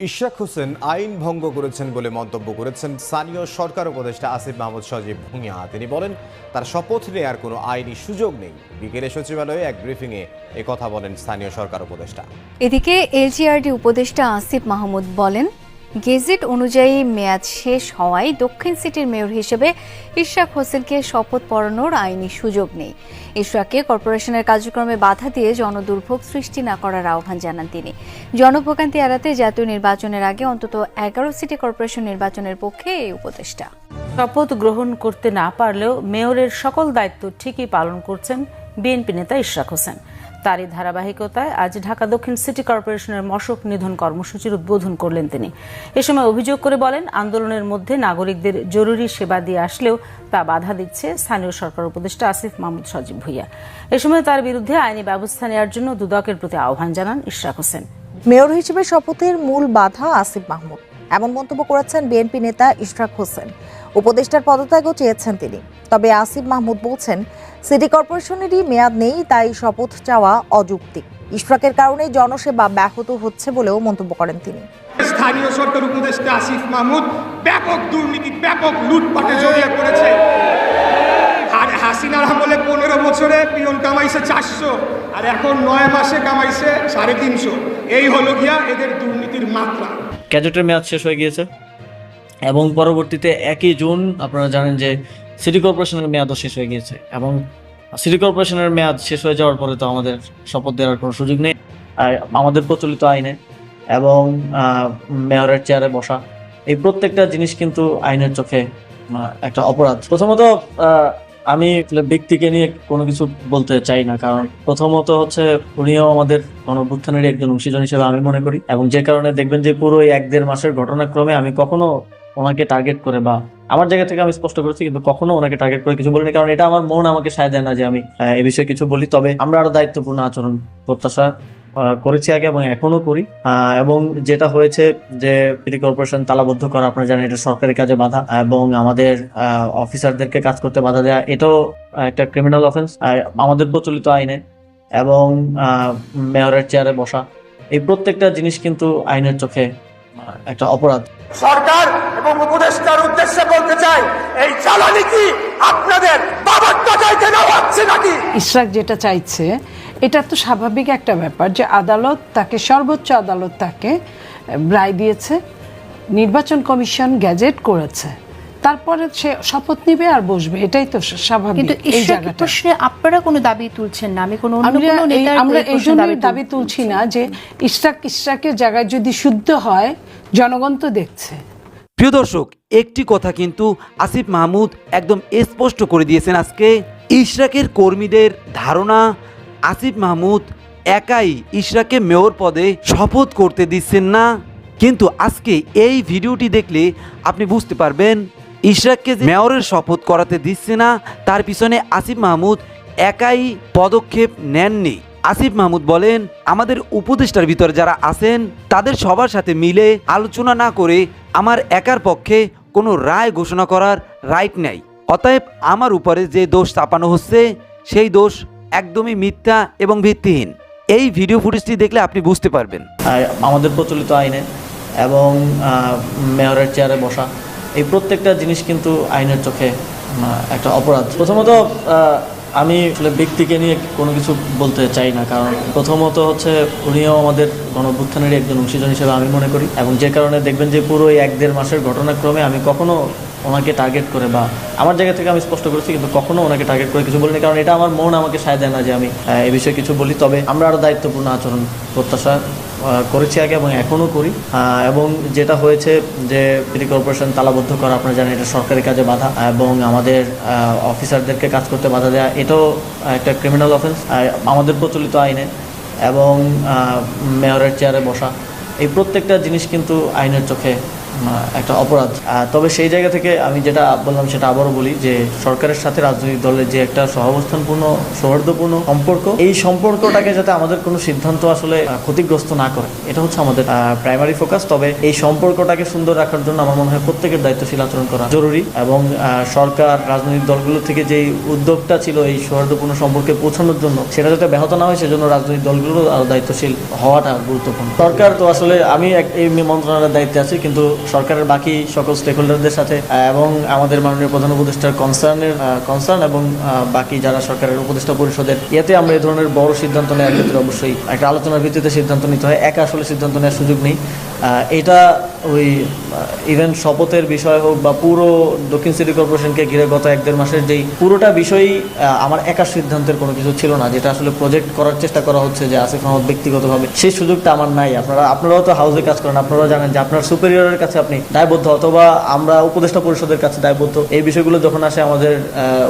ইশরাক হোসেন আইন ভঙ্গ করেছেন বলে মন্তব্য করেছেন স্থানীয় সরকার উপদেষ্টা আসিফ মাহমুদ সজীব ভুঁইয়া। তিনি বলেন, তার শপথ নেয়ার কোনো আইনি সুযোগ নেই। বিকেলে সচিবালয়ে এক ব্রিফিংয়ে কথা বলেন স্থানীয় সরকার উপদেষ্টা। এদিকে এলজিআরডি উপদেষ্টা আসিফ মাহমুদ বলেন গেজেট অনুযায়ী মেয়াদ শেষ হওয়ায় দক্ষিণ সিটির মেয়র হিসেবে ইশরাক হোসেনকে শপথ পড়ানোর আইনি সুযোগ নেই। ইশরাককে কর্পোরেশনের কার্যক্রমে বাধা দিয়ে জনদুর্ভোগ সৃষ্টি না করার আহ্বান জানান তিনি। জনভোগান্তি এড়াতে জাতীয় নির্বাচনের আগে অন্তত এগারো সিটি কর্পোরেশন নির্বাচনের পক্ষে এই উপদেষ্টা। শপথ গ্রহণ করতে না পারলেও মেয়রের সকল দায়িত্ব ঠিকই পালন করছেন বিএনপি নেতা ইশরাক হোসেন। তারই ধারাবাহিকতায় আজ ঢাকা দক্ষিণ সিটি কর্পোরেশনের মশক নিধন কর্মসূচির উদ্বোধন করলেন তিনি। এ সময় অভিযোগ করে বলেন, আন্দোলনের মধ্যে নাগরিকদের জরুরি সেবা দিয়ে আসলেও তা বাধা দিচ্ছে স্থানীয় সরকার উপদেষ্টা আসিফ মাহমুদ সজীব ভুইয়া। এ সময় তার বিরুদ্ধে আইনি ব্যবস্থা নেওয়ার জন্য দুদকের প্রতি আহ্বান জানান ইশরাক হোসেন। মেয়র হিসেবে শপথের মূল বাধা আসিফ মাহমুদ। এমন মন্তব্য করেছেন বিএনপি নেতা ইশরাক হোসেন। উপদেষ্টার পদত্যাগও চেয়েছেন তিনি। তবে আসিফ মাহমুদ বলছেন, সিটি কর্পোরেশনেরই মেয়াদ নেই, তাই শপথ চাওয়া অযৌক্তিক ইশরাকের কারণে জনসেবা ব্যাহত হচ্ছে বলেও মন্তব্য করেন তিনি। স্থানীয় সরকার উপদেষ্টা আসিফ মাহমুদ ব্যাপক দুর্নীতি, ব্যাপক লুটপাটে জড়িয়ে পড়েছে। আর হাসিনার আমলে পনেরো বছরে পিয়ন কামাইছে চারশো, আর এখন নয় মাসে কামাইছে সাড়ে তিনশো। এই হলো গিয়া এদের দুর্নীতির মাত্রা। গ্যাজেটের মেয়াদ শেষ হয়ে গিয়েছে। এবং পরবর্তীতে একই জুন আপনারা জানেন যে সিটি কর্পোরেশনের মেয়াদও শেষ হয়ে গিয়েছে এবং সিটি কর্পোরেশনের মেয়াদ শেষ হয়ে যাওয়ার পরে তো আমাদের শপথ দেওয়ার কোনো সুযোগ নেই। আমাদের প্রচলিত আইনে এবং মেয়রের চেয়ারে বসা, এই প্রত্যেকটা জিনিস কিন্তু আইনের চোখে একটা অপরাধ। প্রথমত আমি ব্যক্তিকে নিয়ে কোনো কিছু বলতে চাই না, কারণ প্রথমত হচ্ছে উনিও আমাদের গণভ্যুত্থানের একজন অংশীজন হিসেবে আমি মনে করি এবং যে কারণে দেখবেন যে পুরো এক দেড় মাসের ঘটনাক্রমে আমি কখনো ওনাকে টার্গেট করে বা আমার জায়গা থেকে আমি স্পষ্ট করেছি, কিন্তু কখনো ওনাকে টার্গেট করে কিছু বলিনি, কারণ এটা আমার মন আমাকে সায় দেয় না যে আমি এ বিষয়ে কিছু বলি। তবে আমরা আরও দায়িত্বপূর্ণ আচরণ, প্রত্যাশা করেছি আগে এবং এখনও করি। এবং যেটা হয়েছে যে সিটি কর্পোরেশন তালাবদ্ধ করা আপনারা জানেন এটা সরকারি কাজে বাধা এবং আমাদের অফিসারদেরকে কাজ করতে বাধা দেওয়া এটাও একটা ক্রিমিনাল অফেন্স আমাদের প্রচলিত আইনে এবং মেয়রের চেয়ারে বসা এই প্রত্যেকটা জিনিস কিন্তু আইনের চোখে একটা অপরাধ। সরকার এবং উপদেষ্টার উদ্দেশ্যে বলতে চাই এই জ্বালানি কি আপনাদের বাবার টাকাইতে নেওয়া হচ্ছে নাকি? ইশরাক যেটা চাইছে এটা তো স্বাভাবিক একটা ব্যাপার যে আদালত তাকে সর্বোচ্চ আদালত তাকে রায় দিয়েছে নির্বাচন কমিশন গ্যাজেট করেছে। তারপরে সে শপথ নিবে আর বসবে এটাই তো স্বাভাবিক কিন্তু এই জায়গাটা। আপনারা কোনো দাবি তুলছেন না? আমি কোনো অন্য আমরা এই- তুল- দাবি তুলছি না। যে ইশরাক ইশরাকের জায়গায় যদি শুদ্ধ হয় জনগণ তো দেখছে। প্রিয় দর্শক একটি কথা কিন্তু আসিফ মাহমুদ একদম স্পষ্ট করে দিয়েছেন আজকে। ইশরাকের কর্মীদের ধারণা আসিফ মাহমুদ একাই ইশরাককে মেয়র পদে শপথ করতে দিচ্ছেন না। কিন্তু আজকে এই ভিডিওটি দেখলে আপনি বুঝতে পারবেন, ইশরাককে মেয়রের শপথ করাতে দিচ্ছে না, তার পিছনে আসিফ মাহমুদ একাই পদক্ষেপ নেননি। আসিফ মাহমুদ বলেন, আমাদের উপদেষ্টার ভিতরে যারা আছেন, তাদের সবার সাথে মিলে আলোচনা না করে আমার একার পক্ষে কোনো রায় ঘোষণা করার রাইট নেই। অতএব আমার উপরে যে দোষ চাপানো হচ্ছে, সেই দোষ একদমই মিথ্যা এবং ভিত্তিহীন। এই ভিডিও ফুটেজটি দেখলে আপনি বুঝতে পারবেন। আমাদের প্রচলিত আইনে এবং মেয়রের চেয়ারে বসা, এই প্রত্যেকটা জিনিস কিন্তু আইনের চোখে একটা অপরাধ। প্রথমত আমি আসলে ব্যক্তিকে নিয়ে কোনো কিছু বলতে চাই না, কারণ প্রথমত হচ্ছে উনিও আমাদের গণভ্যুত্থানের একজন অংশীজন হিসেবে আমি মনে করি। এবং যে কারণে দেখবেন যে পুরো এক দেড় মাসের ঘটনাক্রমে আমি কখনো ওনাকে টার্গেট করে বা আমার জায়গা থেকে আমি স্পষ্ট করেছি, কিন্তু কখনো ওনাকে টার্গেট করে কিছু বলিনি। কারণ এটা আমার মন আমাকে সায় দেয় না যে আমি এ বিষয়ে কিছু বলি। তবে আমরা আরও দায়িত্বপূর্ণ আচরণ প্রত্যাশা করেছি আগে এবং এখনও করি। এবং যেটা হয়েছে যে সিটি কর্পোরেশন তালাবদ্ধ করা, আপনারা জানেন এটা সরকারি কাজে বাধা এবং আমাদের অফিসারদেরকে কাজ করতে বাধা দেওয়া এটাও একটা ক্রিমিনাল অফেন্স আমাদের প্রচলিত আইনে এবং মেয়রের চেয়ারে বসা, এই প্রত্যেকটা জিনিস কিন্তু আইনের চোখে একটা অপরাধ। তবে সেই জায়গা থেকে আমি যেটা বললাম, সেটা আবারও বলি যে সরকারের সাথে রাজনৈতিক দলের যে একটা সহাবস্থানপূর্ণ, সৌহার্দ্যপূর্ণ সম্পর্ক, এই সম্পর্কটাকে যাতে আমাদের কোনো সিদ্ধান্ত আসলে ক্ষতিগ্রস্ত না করে, এটা হচ্ছে আমাদের প্রাইমারি ফোকাস তবে এই সম্পর্কটাকে সুন্দর রাখার জন্য আমার মনে হয় প্রত্যেকের দায়িত্বশীল আচরণ করা জরুরি এবং সরকার, রাজনৈতিক দলগুলো থেকে যেই উদ্যোগটা ছিল এই সৌহার্দ্যপূর্ণ সম্পর্কে পৌঁছানোর জন্য, সেটা যাতে ব্যাহত না হয়, সেজন্য রাজনৈতিক দলগুলো আরও দায়িত্বশীল হওয়াটা গুরুত্বপূর্ণ। সরকার তো আসলে, আমি এক- এই মন্ত্রণালয়ের দায়িত্বে আছি, কিন্তু সরকারের বাকি সকল স্টেক হোল্ডারদের সাথে এবং আমাদের মাননীয় প্রধান উপদেষ্টার কনসার্নের কনসার্ন এবং বাকি যারা সরকারের উপদেষ্টা পরিষদের ইয়েতে আমরা এই ধরনের বড় সিদ্ধান্ত নেওয়ার ক্ষেত্রে অবশ্যই একটা আলোচনার ভিত্তিতে সিদ্ধান্ত নিতে হয়। একা আসলে সিদ্ধান্ত নেওয়ার সুযোগ নেই। এটা ওই ইভেন শপথের বিষয় হোক বা পুরো দক্ষিণ সিটি কর্পোরেশনকে ঘিরে গত এক দেড় মাসের যেই পুরোটা বিষয়ই আমার একা সিদ্ধান্তের কোনো কিছু ছিল না, যেটা আসলে প্রজেক্ট করার চেষ্টা করা হচ্ছে যে আসিফ মাহমুদ ব্যক্তিগতভাবে। সেই সুযোগটা আমার নাই। আপনারা, আপনারাও তো হাউসে কাজ করেন, আপনারাও জানেন যে আপনার সুপেরিয়রের কাছে আপনি দায়বদ্ধ অথবা আমরা উপদেষ্টা পরিষদের কাছে দায়বদ্ধ। এই বিষয়গুলো যখন আসে আমাদের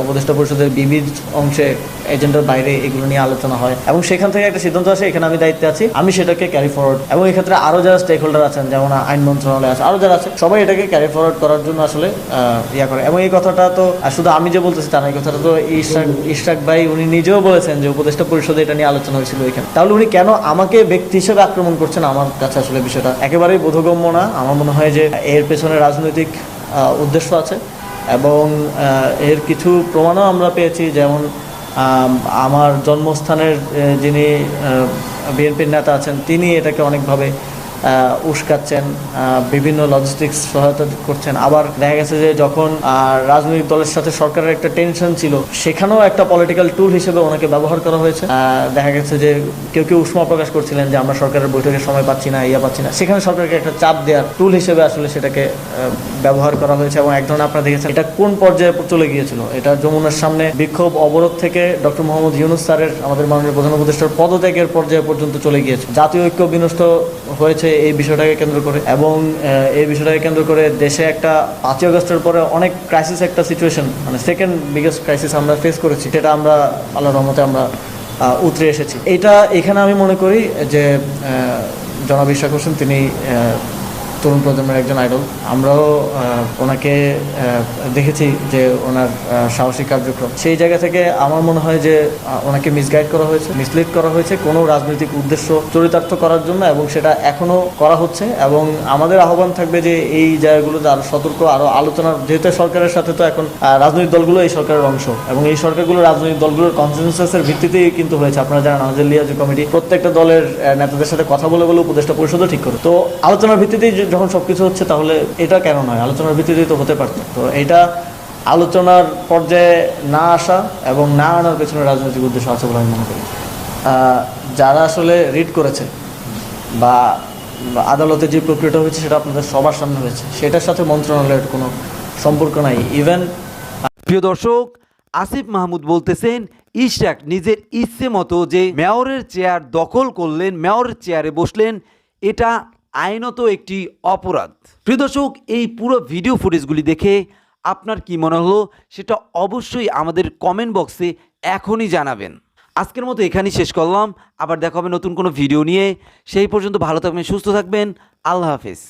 উপদেষ্টা পরিষদের বিবিধ অংশে এজেন্ডার বাইরে এগুলো নিয়ে আলোচনা হয় এবং সেখান থেকে একটা সিদ্ধান্ত আসে, এখানে আমি দায়িত্বে আছি, আমি সেটাকে ক্যারি ফরওয়ার্ড এবং এক্ষেত্রে আরও যারা স্টেক হোল্ডার আছেন, যেমন আইন মন্ত্রণালয় আছে, আরও যারা আছে, সবাই এটাকে ক্যারি ফরওয়ার্ড করার জন্য আসলে ইয়া করে। এবং এই কথাটা তো শুধু আমি যে বলতেছি তা না এই কথাটা তো ইশরাক ইশরাক ভাই উনি নিজেও বলেছেন যে উপদেষ্টা পরিষদে এটা নিয়ে আলোচনা হয়েছিল এখানে। তাহলে উনি কেন আমাকে ব্যক্তি হিসেবে আক্রমণ করছেন আমার কাছে আসলে বিষয়টা? একেবারেই বোধগম্য না। আমার মনে হয় যে এর পেছনে রাজনৈতিক উদ্দেশ্য আছে এবং এর কিছু প্রমাণও আমরা পেয়েছি যেমন আমার জন্মস্থানের যিনি বিএনপির নেতা আছেন, তিনি এটাকে অনেকভাবে উস্কাচ্ছেন বিভিন্ন লজিস্টিক্স সহায়তা করছেন। আবার দেখা গেছে যে যখন রাজনৈতিক দলের সাথে সরকারের একটা টেনশন ছিল, সেখানেও একটা পলিটিক্যাল টুল হিসেবে ওনাকে ব্যবহার করা হয়েছে। দেখা গেছে যে কেউ কেউ উষ্মা প্রকাশ করছিলেন যে আমরা সরকারের বৈঠকের সময় পাচ্ছি না, ইয়া পাচ্ছি না। সেখানে সরকারকে একটা চাপ দেওয়ার টুল হিসেবে আসলে সেটাকে ব্যবহার করা হয়েছে এবং এক ধরনের আপনারা দেখেছেন, এটা কোন পর্যায়ে চলে গিয়েছিল? এটা যমুনার সামনে বিক্ষোভ অবরোধ থেকে ডক্টর মোহাম্মদ ইউনুস স্যারের, আমাদের মাননীয় প্রধান উপদেষ্টার পদত্যাগের পর্যায়ে পর্যন্ত চলে গিয়েছে। জাতীয় ঐক্য বিনষ্ট হয়েছে এই বিষয়টাকে কেন্দ্র করে এবং এই বিষয়টাকে কেন্দ্র করে দেশে একটা পাঁচই অগস্টের পরে অনেক ক্রাইসিস একটা সিচুয়েশন মানে সেকেন্ড বিগেস্ট ক্রাইসিস আমরা ফেস করেছি, সেটা আমরা আল্লাহ রহমতে আমরা উতরে এসেছি। এটা এখানে আমি মনে করি যে জনাব ইশাক হোসেন তিনি তরুণ প্রজন্মের একজন আইডল আমরাও ওনাকে দেখেছি যে ওনার সাহসিক কার্যক্রম। সেই জায়গা থেকে আমার মনে হয় যে ওনাকে মিসগাইড করা হয়েছে মিসলিড করা হয়েছে কোনো রাজনৈতিক উদ্দেশ্য চরিতার্থ করার জন্য এবং সেটা এখনও করা হচ্ছে এবং আমাদের আহ্বান থাকবে যে এই জায়গাগুলোতে আরও সতর্ক, আরও আলোচনা, যেহেতু সরকারের সাথে তো এখন রাজনৈতিক দলগুলো এই সরকারের অংশ এবং এই সরকারগুলো রাজনৈতিক দলগুলোর কনসেনসাসের ভিত্তিতেই কিন্তু হয়েছে। আপনারা জানেন আমাদের লিয়াজু কমিটি প্রত্যেকটা দলের নেতাদের সাথে কথা বলে বলে উপদেষ্টা পরিষদও ঠিক করে। তো আলোচনার ভিত্তিতেই যখন সবকিছু হচ্ছে, তাহলে এটা কেন নয়? আলোচনার ভিত্তিতেই তো হতে পারতো। তো এটা আলোচনার পর্যায়ে না আসা এবং না আনার পেছনে রাজনৈতিক উদ্দেশ্য আছে বলে আমি মনে করি। যারা আসলে রিড করেছে বা আদালতে যে প্রক্রিয়াটা হয়েছে, সেটা আপনাদের সবার সামনে হয়েছে, সেটার সাথে মন্ত্রণালয়ের কোনো সম্পর্ক নাই। ইভেন প্রিয় দর্শক, আসিফ মাহমুদ বলতেছেন, ইশরাক নিজের ইচ্ছে মতো যে মেয়রের চেয়ার দখল করলেন, মেয়রের চেয়ারে বসলেন, এটা আইনত একটি অপরাধ। প্রিয় দর্শক, এই পুরো ভিডিও ফুটেজগুলি দেখে আপনার কি মনে হলো সেটা অবশ্যই আমাদের কমেন্ট বক্সে এখনই জানাবেন। আজকের মতো এখানেই শেষ করলাম। আবার দেখা হবে নতুন কোনো ভিডিও নিয়ে। সেই পর্যন্ত ভালো থাকবেন, সুস্থ থাকবেন। আল্লাহ হাফেজ।